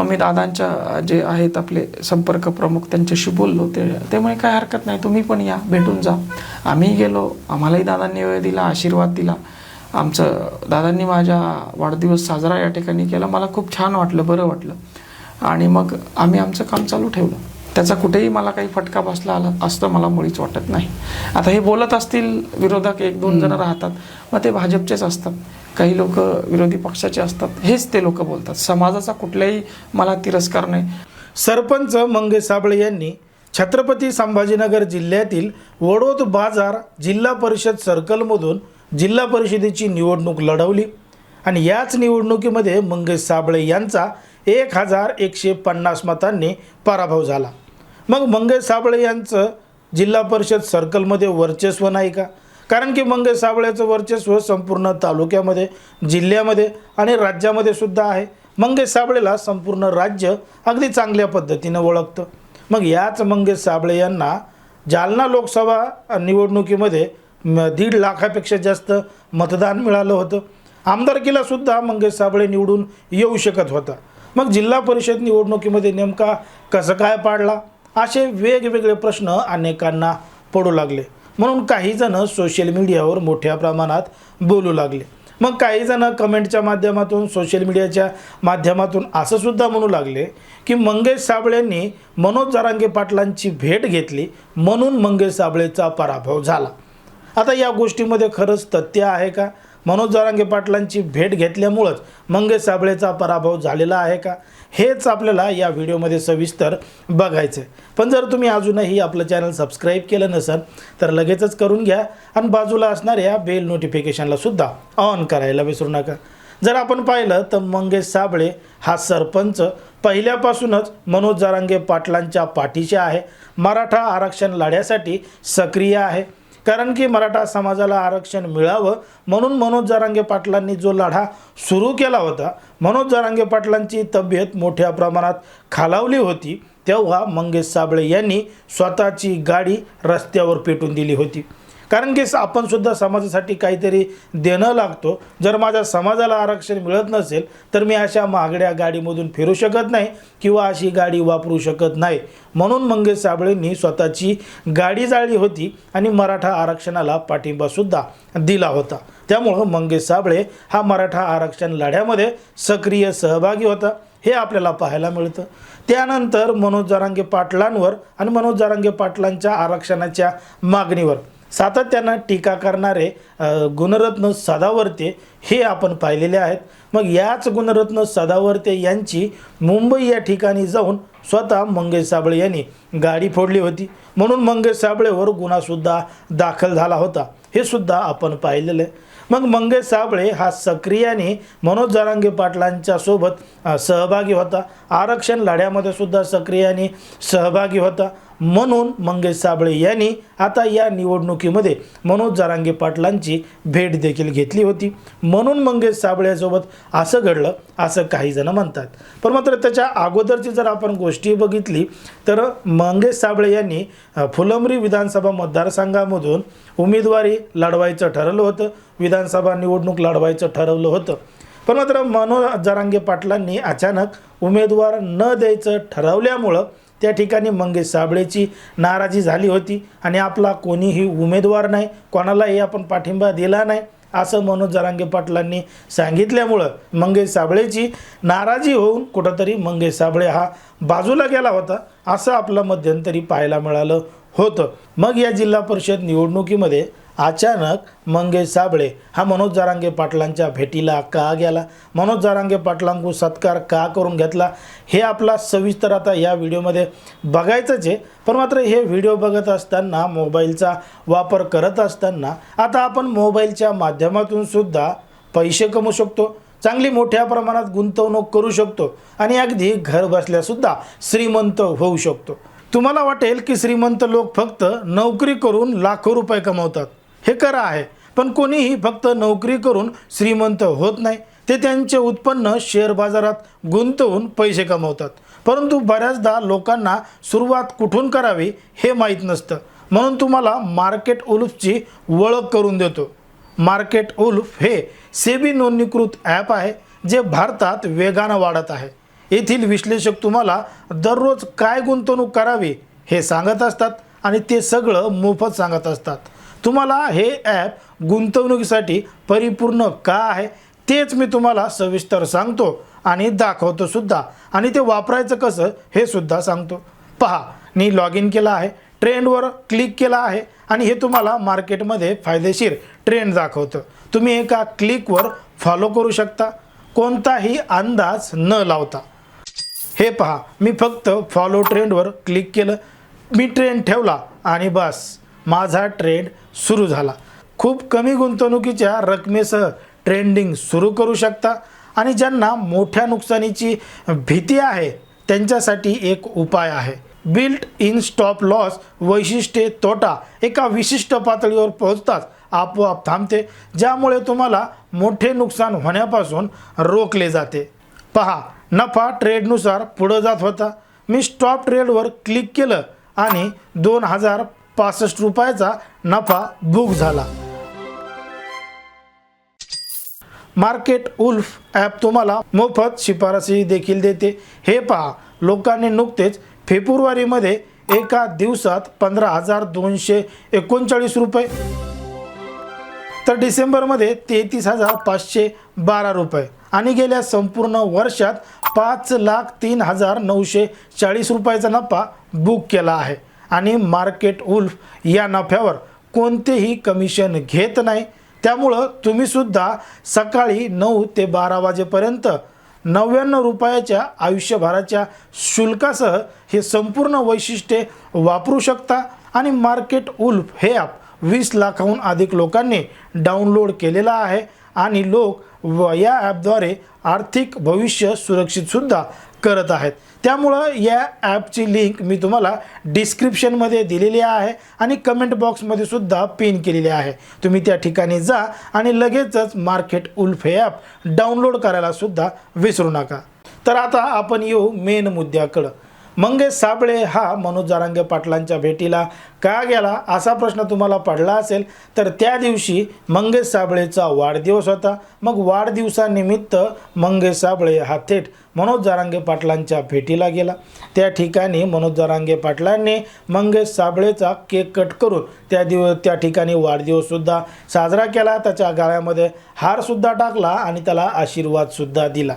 मग मी दादांच्या जे आहेत आपले संपर्क प्रमुख त्यांच्याशी बोललो. ते त्यामुळे काय हरकत नाही. तुम्ही पण या भेटून जा. आम्ही गेलो. आम्हालाही दादांनी वेळ दिला आशीर्वाद दिला. आमचं दादांनी माझ्या वाढदिवस साजरा या ठिकाणी केला. मला खूप छान वाटलं बरं वाटलं. आणि मग आम्ही आमचं काम चालू ठेवलं. त्याचा कुठेही मला काही फटका बसला आला असतं मला मुळीच वाटत नाही. आता हे बोलत असतील विरोधक एक दोन जण राहतात. मग ते भाजपचेच असतात. काही लोक विरोधी पक्षाचे असतात. हेच ते लोक बोलतात. समाजाचा कुठलाही मला तिरस्कार नाही. सरपंच मंगेश साबळे यांनी छत्रपती संभाजीनगर जिल्ह्यातील वडोद बाजार जिल्हा परिषद सर्कलमधून जिल्हा परिषदेची निवडणूक लढवली आणि याच निवडणुकीमध्ये मंगेश साबळे यांचा एक हजार एकशे पन्नास मतांनी पराभव झाला. मग मंगेश साबळे यांचं जिल्हा परिषद सर्कलमध्ये वर्चस्व नाही का? कारण की मंगेश साबळेचं वर्चस्व संपूर्ण तालुक्यामध्ये जिल्ह्यामध्ये आणि राज्यामध्ये सुद्धा आहे. मंगेश साबळेला संपूर्ण राज्य अगदी चांगल्या पद्धतीनं ओळखतं. मग याच मंगेश साबळे यांना जालना लोकसभा निवडणुकीमध्ये दीड लाखापेक्षा जास्त मतदान मिळालं होतं. आमदारकीलासुद्धा मंगेश साबळे निवडून येऊ शकत होता. मग जिल्हा परिषद निवडणुकीमध्ये नेमका कसं काय पाडला? असे वेगवेगळे प्रश्न अनेकांना पडू लागले. म्हणून काही जण सोशल मीडियावर मोठ्या प्रमाणात बोलू लागले. मग काही जण कमेंटच्या माध्यमातून सोशल मीडियाच्या माध्यमातून असं सुद्धा म्हणू लागले की मंगेश साबळेंनी मनोज जरांगे पाटलांची भेट घेतली म्हणून मंगेश साबळेचा पराभव झाला. आता या गोष्टीमध्ये खरंच तथ्य आहे का? मनोज जरांगे पाटलांची भेट घेतल्यामुळंच मंगेश साबळेचा पराभव झालेला आहे का? हेच आपल्याला या व्हिडिओमध्ये सविस्तर बघायचं आहे पण जर तुम्ही अजूनही आपलं चॅनल सबस्क्राईब केलं नसेल तर लगेचच करून घ्या आणि बाजूला असणाऱ्या बेल नोटिफिकेशनला सुद्धा ऑन करायला विसरू नका. जर आपण पाहिलं तर मंगेश साबळे हा सरपंच पहिल्यापासूनच मनोज जरांगे पाटलांच्या पाठीशी आहे. मराठा आरक्षण लढ्यासाठी सक्रिय आहे. कारण की मराठा समाजाला आरक्षण मिळावं म्हणून मनोज जारांगे पाटलांनी जो लढा सुरू केला होता मनोज जारांगे पाटलांची तब्येत मोठ्या प्रमाणात खालावली होती तेव्हा मंगेश साबळे यांनी स्वतःची गाडी रस्त्यावर पेटून दिली होती. कारण की आपण सुद्धा समाजासाठी काहीतरी देणं लागतो. जर माझ्या समाजाला आरक्षण मिळत नसेल तर मी अशा महागड्या गाडीमधून फिरू शकत नाही किंवा अशी गाडी वापरू शकत नाही. म्हणून मंगेश साबळेंनी स्वतःची गाडी जाळली होती आणि मराठा आरक्षणाला पाठिंबासुद्धा दिला होता. त्यामुळं मंगेश साबळे हा मराठा आरक्षण लढ्यामध्ये सक्रिय सहभागी होता. हे आपल्याला पाहायला मिळतं. त्यानंतर मनोज जरांगे पाटलांवर आणि मनोज जरांगे पाटलांच्या आरक्षणाच्या मागणीवर. सातत्यानं टीका करणारे गुणरत्न सदावर्ते हे आपण पाहिलेले आहेत. मग याच गुणरत्न सदावर्ते यांची मुंबई या ठिकाणी जाऊन स्वतः मंगेश साबळे यांनी गाडी फोडली होती. म्हणून मंगेश साबळेवर गुन्हासुद्धा दाखल झाला होता. हे सुद्धा आपण पाहिलेलं आहे. मग मंगेश साबळे हा सक्रियाने मनोज जरांगे पाटलांच्या सोबत सहभागी होता. आरक्षण लढ्यामध्ये सुद्धा सक्रियाने सहभागी होता. म्हणून मंगेश साबळे यांनी आता या निवडणुकीमध्ये मनोज जारांगे पाटलांची भेट देखील घेतली होती. म्हणून मंगेश साबळेसोबत असं घडलं असं काही जण म्हणतात. पण मात्र त्याच्या अगोदरची जर आपण गोष्टी बघितली तर मंगेश साबळे यांनी फुलंबरी फुलंब्री विधानसभा मतदारसंघामधून उमेदवारी लढवायचं ठरवलं होतं. विधानसभा निवडणूक लढवायचं ठरवलं होतं. पण मात्र मनोज जरांगे पाटलांनी अचानक उमेदवार न द्यायचं ठरवल्यामुळं त्या ठिकाणी मंगेश साबळेची नाराजी झाली होती आणि आपला कोणीही उमेदवार नाही कोणालाही आपण पाठिंबा दिला नाही असं मनोज जरांगे पाटलांनी सांगितल्यामुळं मंगेश साबळेची नाराजी होऊन कुठंतरी मंगेश साबळे हा बाजूला गेला होता असं आपलं मध्यंतरी पाहायला मिळालं होतं. मग या जिल्हा परिषद निवडणुकीमध्ये अचानक मंगेश साबळे हा मनोज जारांगे पाटलांच्या भेटीला का गेला? मनोज जारांगे पाटलांकू सत्कार का करून घेतला? हे आपला सविस्तर आता या व्हिडिओमध्ये बघायचंच आहे. पण मात्र हे व्हिडिओ बघत असताना मोबाईलचा वापर करत असताना आता आपण मोबाईलच्या माध्यमातून सुद्धा पैसे कमवू शकतो. चांगली मोठ्या प्रमाणात गुंतवणूक करू शकतो आणि अगदी घर बसल्यासुद्धा श्रीमंत होऊ शकतो. तुम्हाला वाटेल की श्रीमंत लोक फक्त नोकरी करून लाखो रुपये कमवतात. हे खरं आहे. पण कोणीही फक्त नोकरी करून श्रीमंत होत नाही. ते त्यांचे उत्पन्न शेअर बाजारात गुंतवून पैसे कमवतात. परंतु बऱ्याचदा लोकांना सुरुवात कुठून करावी हे माहीत नसतं. म्हणून तुम्हाला मार्केट उल्फची ओळख करून देतो. मार्केट उल्फ हे सेबी नोंदणीकृत ॲप आहे जे भारतात वेगानं वाढत आहे. येथील विश्लेषक तुम्हाला दररोज काय गुंतवणूक करावी हे सांगत असतात आणि ते सगळं मोफत सांगत असतात. तुम्हाला हे ॲप गुंतवणुकीसाठी परिपूर्ण का आहे तेच मी तुम्हाला सविस्तर सांगतो आणि दाखवतो सुद्धा. आणि ते वापरायचं कसं हे सुद्धा सांगतो. पहा मी लॉग इन केलं आहे ट्रेंडवर क्लिक केलं आहे आणि हे तुम्हाला मार्केटमध्ये फायदेशीर ट्रेंड दाखवतं. तुम्ही एका क्लिकवर फॉलो करू शकता. कोणताही अंदाज न लावता. हे पहा मी फक्त फॉलो ट्रेंडवर क्लिक केलं. मी ट्रेंड ठेवला आणि बस. माझा ट्रेंड सुरू झाला. खूप कमी गुंतवणुकीच्या रकमेसह ट्रेंडिंग सुरू करू शकता आणि ज्यांना मोठ्या नुकसानीची भीती आहे त्यांच्यासाठी एक उपाय आहे. बिल्ट इन स्टॉप लॉस वैशिष्ट्ये तोटा एका विशिष्ट पातळीवर पोहोचताच आपोआप थांबते ज्यामुळे तुम्हाला मोठे नुकसान होण्यापासून रोखले जाते. पहा नफा ट्रेडनुसार पुढं जात होता. मी स्टॉप ट्रेडवर क्लिक केलं आणि दोन हजार पासष्ट रुपयाचा नफा बुक झाला. मार्केट उल्फ ॲप तुम्हाला मोफत शिफारसी देखील देते. हे पहा लोकांनी नुकतेच फेब्रुवारीमध्ये एका दिवसात पंधरा हजार दोनशे एकोणचाळीस रुपये तर डिसेंबरमध्ये तेहतीस हजार पाचशे बारा रुपये आणि गेल्या संपूर्ण वर्षात पाच लाख तीन हजार नऊशे चाळीस रुपयाचा नफा बुक केला आहे. आणि मार्केट उल्फ या नफ्यावर कोणतेही कमिशन घेत नाही. त्यामुळं तुम्हीसुद्धा सकाळी नऊ ते बारा वाजेपर्यंत नव्याण्णव रुपयाच्या आयुष्यभराच्या शुल्कासह हे संपूर्ण वैशिष्ट्ये वापरू शकता. आणि मार्केट उल्फ हे ॲप वीस लाखाहून अधिक लोकांनी डाउनलोड केलेला आहे. आणि लोक व या ॲपद्वारे आर्थिक भविष्य सुरक्षितसुद्धा करत आहेत. त्यामुळं या ॲपची लिंक मी तुम्हाला डिस्क्रिप्शनमध्ये दिलेली आहे आणि कमेंट बॉक्समध्ये सुद्धा पिन केलेली आहे. तुम्ही त्या ठिकाणी जा आणि लगेचच मार्केट उल्फ हे ॲप डाउनलोड करायला सुद्धा विसरू नका. तर आता आपण येऊ मेन मुद्द्याकडं. मंगेश साबळे हा मनोज जारांगे पाटलांच्या भेटीला का गेला असा प्रश्न तुम्हाला पडला असेल तर त्या दिवशी मंगेश साबळेचा वाढदिवस होता. मग वाढदिवसानिमित्त मंगेश साबळे हा थेट मनोज जारांगे पाटलांच्या भेटीला गेला. त्या ठिकाणी मनोज जारांगे पाटलांनी मंगेश साबळेचा केक कट करून त्या दिव त्या ठिकाणी वाढदिवससुद्धा साजरा केला. त्याच्या गाळ्यामध्ये हारसुद्धा टाकला आणि त्याला आशीर्वादसुद्धा दिला.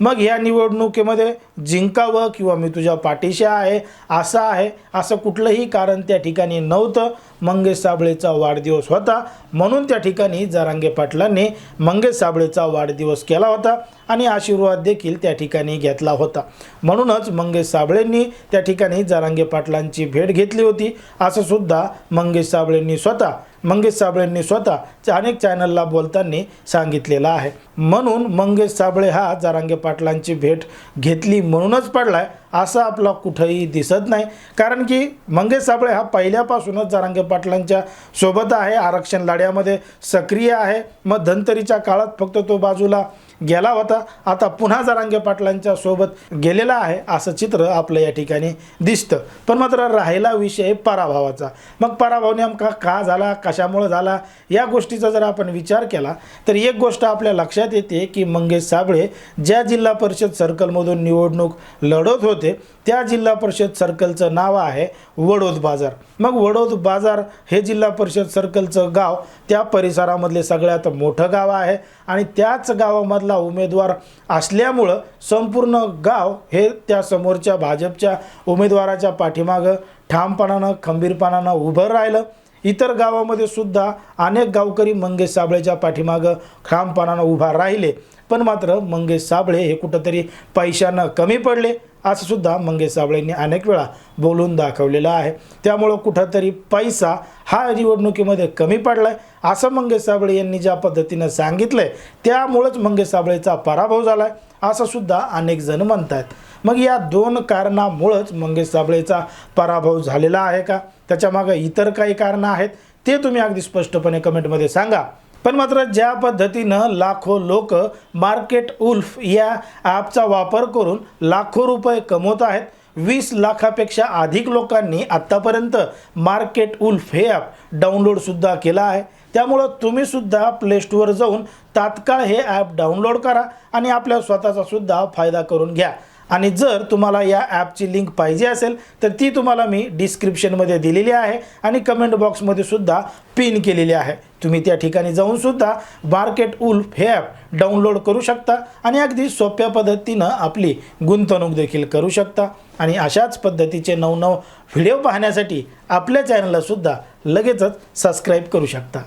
मग ह्या निवडणुकीमध्ये जिंकावं किंवा मी तुझ्या पाठीशी आहे असं आहे असं कुठलंही कारण त्या ठिकाणी नव्हतं. मंगेश साबळेचा वाढदिवस होता. म्हणून त्या ठिकाणी जारांगे पाटलांनी मंगेश साबळेचा वाढदिवस केला होता आणि आशीर्वाद देखील त्या ठिकाणी घेतला होता. म्हणूनच मंगेश साबळेंनी त्या ठिकाणी जारांगे पाटलांची भेट घेतली होती. असं सुद्धा मंगेश साबळेंनी स्वतः मंगेश साबळेंनी स्वतः अनेक चॅनलला बोलताना सांगितलेलं आहे. म्हणून मंगेश साबळे हा जारांगे पाटलांची भेट घेतली म्हणूनच पडलाय असं आपला कुठंही दिसत नाही. कारण की मंगेश साबळे हा पहिल्यापासूनच जारांगे पाटलांच्या सोबत आहे आरक्षण लढ्यामध्ये सक्रिय आहे. मग धनतरीच्या काळात फक्त तो बाजूला गेला होता. आता पुन्हा जरांगे पाटलांच्या सोबत गेलेला आहे असं चित्र आपलं या ठिकाणी दिसतं. पण मात्र राहिला विषय पराभवाचा. मग पराभव नेमका का झाला कशामुळं झाला या गोष्टीचा जर आपण विचार केला तर एक गोष्ट आपल्या लक्षात येते की मंगेश साबळे ज्या जिल्हा परिषद सर्कलमधून निवडणूक लढत होते त्या जिल्हा परिषद सर्कलचं नाव आहे वडोद बाजार. मग वडोद बाजार हे जिल्हा परिषद सर्कलचं गाव त्या परिसरामधले सगळ्यात मोठं गाव आहे आणि त्याच गावामधलं उमेदवार असल्यामुळं संपूर्ण गाव हे त्या समोरच्या भाजपच्या उमेदवाराच्या पाठीमागं ठामपणानं खंबीरपणानं उभं राहिलं. इतर गावामध्ये सुद्धा अनेक गावकरी मंगेश साबळेच्या पाठीमागं ठामपणानं उभा राहिले. पण मात्र मंगेश साबळे हे कुठंतरी पैशानं कमी पडले. असं सुद्धा मंगेश साबळेंनी अनेक वेळा बोलून दाखवलेलं आहे. त्यामुळं कुठंतरी पैसा हा निवडणुकीमध्ये कमी पडला आहे असं मंगेश साबळे यांनी ज्या पद्धतीनं सांगितलं आहे त्यामुळंच मंगेश साबळेचा पराभव झाला आहे असं सुद्धा अनेक जण म्हणत आहेत मग या दोन कारणामुळंच मंगेश साबळेचा पराभव झालेला आहे का? त्याच्यामागं इतर काही कारणं आहेत ते तुम्ही अगदी स्पष्टपणे कमेंटमध्ये सांगा. पण मात्र ज्या पद्धतीनं लाखो लोक मार्केट उल्फ या ॲपचा वापर करून लाखो रुपये कमवत आहेत वीस लाखापेक्षा अधिक लोकांनी आत्तापर्यंत मार्केट उल्फ हे ॲप डाउनलोडसुद्धा केलं आहे. त्यामुळं तुम्हीसुद्धा प्लेस्टोअर जाऊन तात्काळ हे ॲप डाउनलोड करा आणि आपल्या स्वतःचा सुद्धा फायदा करून घ्या. आणि जर तुम्हाला या ॲपची लिंक पाहिजे असेल तर ती तुम्हाला मी डिस्क्रिप्शनमध्ये दिलेली आहे आणि कमेंट बॉक्समध्ये सुद्धा पिन केलेली आहे. तुम्ही त्या ठिकाणी जाऊन सुद्धा मार्केट उल्फ हे ॲप डाउनलोड करू शकता आणि अगदी सोप्या पद्धतीनं आपली गुंतवणूक देखील करू शकता. आणि अशाच पद्धतीचे नवनव व्हिडिओ पाहण्यासाठी आपल्या चॅनललासुद्धा लगेचच सबस्क्राईब करू शकता.